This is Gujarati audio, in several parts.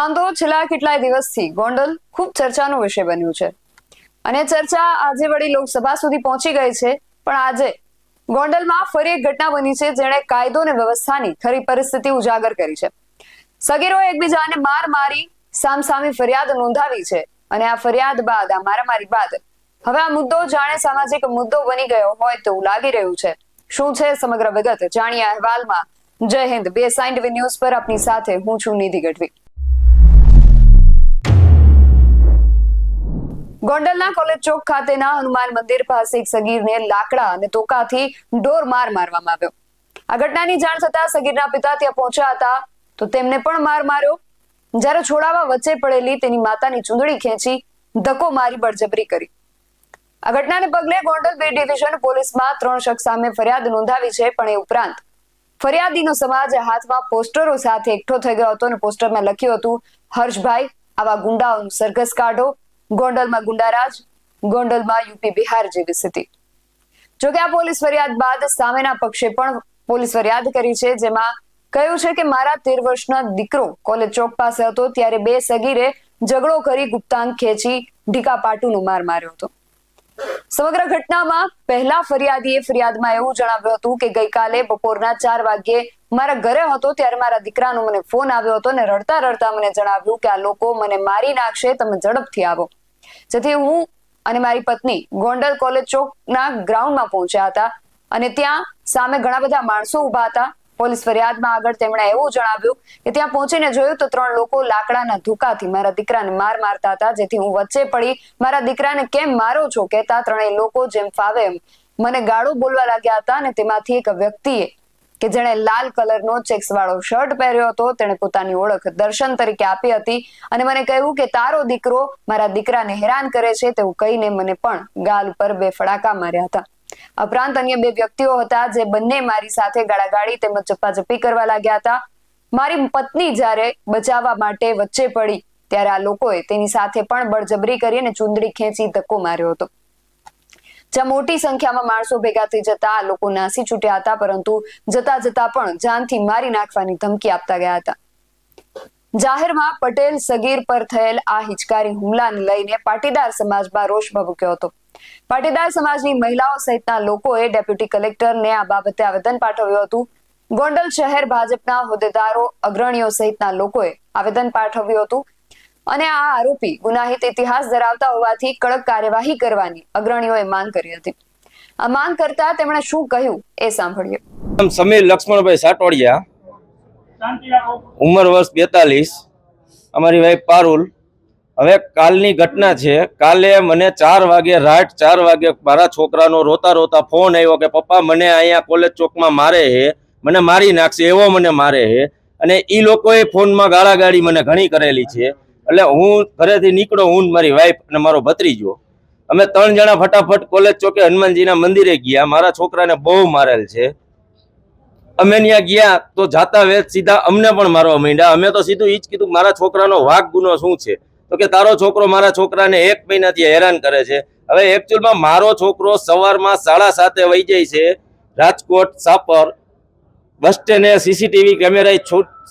આમ તો છેલ્લા કેટલાય દિવસથી ગોંડલ ખૂબ ચર્ચાનો વિષય બન્યું છે. અને ચર્ચા આજે વળી લોકસભા સુધી પહોંચી ગઈ છે, પણ આજે ગોંડલમાં ફરી એક ઘટના બની છે જેણે કાયદો અને વ્યવસ્થાની ખરી પરિસ્થિતિ ઉજાગર કરી છે. સગીરોએ એકબીજાને માર મારી, સામસામે ફરિયાદ નોંધાવી છે અને આ ફરિયાદ બાદ, આ મારામારી બાદ હવે આ મુદ્દો જાણે સામાજિક મુદ્દો બની ગયો હોય તેવું લાગી રહ્યું છે. શું છે સમગ્ર વિગત? જાણીએ અહેવાલમાં. જય હિન્દ બે સાઇન ન્યૂઝ પર આપની સાથે હું છું નિધિ ગઢવી. ગોંડલના કોલેજ ચોક ખાતેના હનુમાન મંદિર પાસે એક સગીરને લાકડા અને તોકાથી ઢોર માર મારવામાં આવ્યો. આ ઘટનાની જાણ થતા સગીરના પિતા ત્યાં પહોંચ્યા હતા તો તેમને પણ માર માર્યો. જ્યારે છોડાવા વચ્ચે પડેલી તેની માતાની ચૂંદડી ખેંચી ધક્કો મારી બળજબરી કરી. આ ઘટનાને પગલે ગોંડલ બે ડિવિઝન પોલીસમાં ત્રણ શખ્સ સામે ફરિયાદ નોંધાવી છે, પણ એ ઉપરાંત ફરિયાદીનો સમાજ હાથમાં પોસ્ટરો સાથે એકઠો થઈ ગયો હતો અને પોસ્ટરમાં લખ્યું હતું, હર્ષભાઈ, આવા ગુંડાઓનું સરઘસ કાઢો ગોંડલમાં ગુંડારાજ, ગોંડલમાં યુપી બિહાર જેવી સ્થિતિ. જોકે આ પોલીસ ફરિયાદ બાદ સામેના પક્ષે પણ પોલીસ ફરિયાદ કરી છે, જેમાં કહ્યું છે કે મારા તેર વર્ષના દીકરો કોલેજ ચોક પાસે હતો, ત્યારે બે સગીરે ઝઘડો કરી ગુપ્તાંગ ખેંચી ઢીકા પાટુનો માર માર્યો હતો. સમગ્ર ઘટનામાં પહેલા ફરિયાદીએ ફરિયાદમાં એવું જણાવ્યું હતું કે ગઈકાલે બપોરના ચાર વાગ્યે મારા ઘરે હતો, ત્યારે મારા દીકરાનો મને ફોન આવ્યો હતો અને રડતા રડતા મને જણાવ્યું કે આ લોકો મને મારી નાખશે, તમે ઝડપથી આવો. જેથી હું અને મારી પત્ની ગોંડલ કોલેજ ચોકના ગ્રાઉન્ડમાં પહોંચ્યા હતા અને ત્યાં સામે ઘણા બધા માણસો ઊભા હતા. પોલીસ ફરિયાદમાં આગળ તેમણે એવું જણાવ્યું કે ત્યાં પહોંચીને જોયું તો ત્રણ લોકો લાકડાના ધુકાથી મારા દીકરાને માર મારતા હતા, જેથી હું વચ્ચે પડી. મારા દીકરાને કેમ મારો છો? કહેતા ત્રણેય લોકો જેમ ફાવે એમ મને ગાળો બોલવા લાગ્યા હતા અને તેમાંથી એક વ્યક્તિએ કે જેણે લાલ કલરનો ચેક્સ વાળો શર્ટ પહેર્યો હતો, તેણે પોતાની ઓળખ દર્શન તરીકે આપી હતી અને મને કહ્યું કે તારો દીકરો મારા દીકરાને હેરાન કરે છે તેવું કહીને મને પણ ગાલ પર બે ફડાકા માર્યા હતા. ઉપરાંત અન્ય બે વ્યક્તિઓ હતા જે બંને મારી સાથે ગાળાગાળી તેમજ ચપ્પાચપ્પી કરવા લાગ્યા હતા. મારી પત્ની જ્યારે બચાવવા માટે વચ્ચે પડી, ત્યારે આ લોકોએ તેની સાથે પણ બળજબરી કરી અને ચૂંદડી ખેંચી ધક્કો માર્યો હતો. જ્યાં મોટી સંખ્યામાં માણસો ભેગા થઈ જતા, લોકો નાસી છૂટ્યા હતા, પરંતુ જતા જતા પણ જાનથી મારી નાખવાની ધમકી આપતા ગયા હતા. જાહેરમાં પટેલ સગીર પર થયેલ આ હિચકારી હુમલાને લઈને પાટીદાર સમાજમાં રોષ ભભૂક્યો હતો. પાટીદાર સમાજની મહિલાઓ સહિતના લોકોએ ડેપ્યુટી કલેક્ટરને આ બાબતે આવેદન પાઠવ્યું હતું. ગોંડલ શહેર ભાજપના હોદ્દેદારો, અગ્રણીઓ સહિતના લોકોએ આવેદન પાઠવ્યું હતું. અને આ આરોપી ગુનાહિત ઇતિહાસ ધરાવતા હોવાથી કડક કાર્યવાહી કરવાની અગ્રણીઓએ માંગ કરી હતી. આ માંગ કરતા તેમણે શું કહ્યું એ સાંભળ્યું સમીર લક્ષ્મણભાઈ સાટોડિયા. ઉંમર વર્ષ બેતાલીસ. અમારી વાઈફ પારુલ. હવે કાલની ઘટના છે. કાલે મને ચાર વાગે રાત ચાર વાગે મારા છોકરાનો રોતા રોતા ફોન આવ્યો કે, પપ્પા, મને અહીંયા કોલેજ ચોકમાં મારે હે મને મારી નાખશે, એવો મને મારે છે. અને એ લોકોએ ફોનમાં ગાળાગાળી મને ઘણી કરેલી છે. એટલે હું ઘરેથી નીકળો, હું મારી વાઈફ અને મારો ભત્રીજો. અમે ત્રણ જણા ફટાફટ કોલેજ ચોકે હનુમાનજીના મંદિરે ગયા. મારા છોકરાને બહુ મારેલ છે. અમે ત્યાં ગયા તો જાતા વેત સીધા અમને પણ મારવા માંડ્યા. અમે તો સીધું ઈ જ કીધું, મારા છોકરાનો વાઘ ગુનો શું છે? તો કે, તારો છોકરો મારા છોકરાને એક મહિનાથી હેરાન કરે છે. હવે એકચ્યુઅલમાં મારો છોકરો સવારમાં સાડા સાતે વહી જાય છે રાજકોટ સાપર. બસ સ્ટેન્ડે સીસીટીવી કેમેરા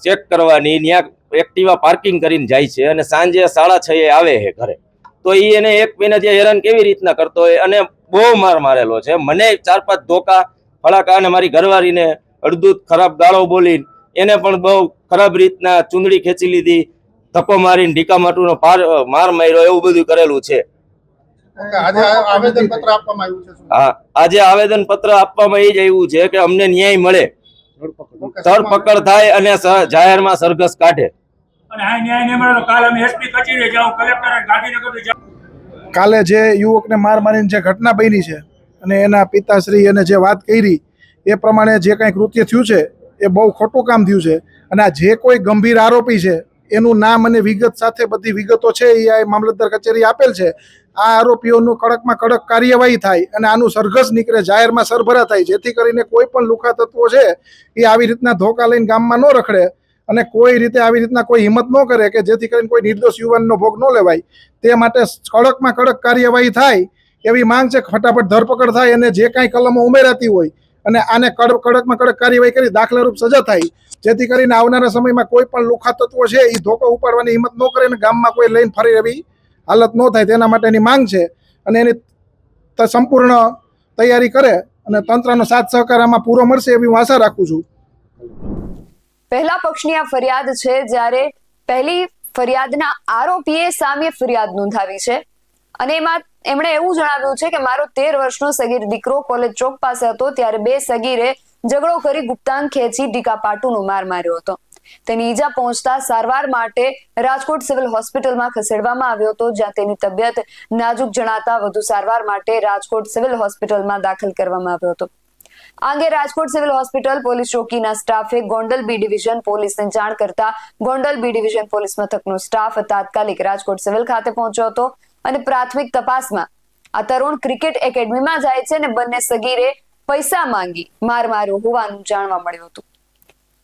ચેક કરવાની. ત્યાં એક્ટિવા પાર્કિંગ કરીને જાય છે અને સાંજે સાડા છ એ આવે છે ઘરે. તો એ એને એક મહિનાથી હેરાન કેવી રીતના કરતો હોય અને બહુ માર મારેલો છે. મને ચાર પાંચ ધોકા ફળાકા અને મારી ઘરવાળીને અડધું ખરાબ ગાળો બોલીને એને પણ બહુ ખરાબ રીતના ચૂંદડી ખેંચી લીધી ધક્કો મારીને ઢીકા માટુનો પાર માર માર્યો એવું બધું કરેલું છે. આજે આવેદન પત્ર આપવામાં આવ્યું છે શું? હા આજે આવેદન પત્ર આપવામાં એ જ આવ્યું છે કે અમને ન્યાય મળે. ધરપકડ થાય અને જાહેરમાં સરઘસ કાઢે. અને કાલ કાલે જે યુવકને માર મારીને જે ઘટના બની છે અને એના પિતાશ્રી અને જે વાત કરી, એ પ્રમાણે જે કાંઈ કૃત્ય થયું છે, એ બહુ ખોટું કામ થયું છે. અને આ જે કોઈ ગંભીર આરોપી છે, એનું નામ અને વિગત સાથે બધી વિગતો છે, એ આ મામલતદાર કચેરી આપેલ છે. આ આરોપીઓનું કડકમાં કડક કાર્યવાહી થાય અને આનું સરઘસ નીકળે, જાહેરમાં સરભરા થાય. જેથી કરીને કોઈ પણ લુખા તત્વો છે, એ આવી રીતના ધોકા લઈને ગામમાં ન રખડે. અને કોઈ રીતે આવી રીતના કોઈ હિંમત ન કરે કે જેથી કરીને કોઈ નિર્દોષ યુવાનનો ભોગ ન લેવાય, તે માટે કડકમાં કડક કાર્યવાહી થાય, એવી માંગ છે, ફટાફટ ધરપકડ થાય અને જે કાંઈ કલમો ઉમેરાતી હોય અને આને કડક કડકમાં કડક કાર્યવાહી કરી દાખલારૂપ સજા થાય, જેથી કરીને આવનારા સમયમાં કોઈ પણ લુખા તત્વો છે એ ધોકો ઉપાડવાની હિંમત ન કરે અને ગામમાં કોઈ લઈને ફરી એવી હાલત ન થાય, તેના માટેની માંગ છે અને એની સંપૂર્ણ તૈયારી કરે અને તંત્રનો સાથ સહકાર આમાં પૂરો મળશે એવી હું આશા રાખું છું. પહેલા પક્ષની આ ફરિયાદ છે, જ્યારે પહેલી ફરિયાદના આરોપીએ સામે ફરિયાદ નોંધાવી છે. અને એમાં એમણે એવું જણાવ્યું છે કે મારો તેર વર્ષનો સગીર દીકરો કોલેજ ચોક પાસે હતો, ત્યારે બે સગીરે ઝઘડો કરી ગુપ્તાંગ ખેંચી ડીકા પાટુનો માર માર્યો હતો. તેની ઈજા પહોંચતા સારવાર માટે રાજકોટ સિવિલ હોસ્પિટલમાં ખસેડવામાં આવ્યો હતો, જ્યાં તેની તબિયત નાજુક જણાતા વધુ સારવાર માટે રાજકોટ સિવિલ હોસ્પિટલમાં દાખલ કરવામાં આવ્યો હતો. આ રાજકોટ સિવિલ હોસ્પિટલ પોલીસ ચોકીના સ્ટાફે ગોંડલ બી ડિવિઝન પોલીસને જાણ કરતા ગોંડલ બી ડિવિઝન પોલીસ મથકનો સ્ટાફ તાત્કાલિક રાજકોટ સિવિલ ખાતે પહોંચ્યો હતો અને પ્રાથમિક તપાસમાં આ તરુણ ક્રિકેટ એકેડમીમાં જાય છે અને બંને સગીરે પૈસા માંગી માર માર્યો હોવાનું જાણવા મળ્યું હતું.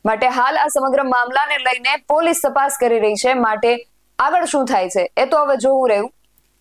માટે હાલ આ સમગ્ર મામલાને લઈને પોલીસ તપાસ કરી રહી છે. માટે આગળ શું થાય છે એ તો હવે જોવું રહ્યું.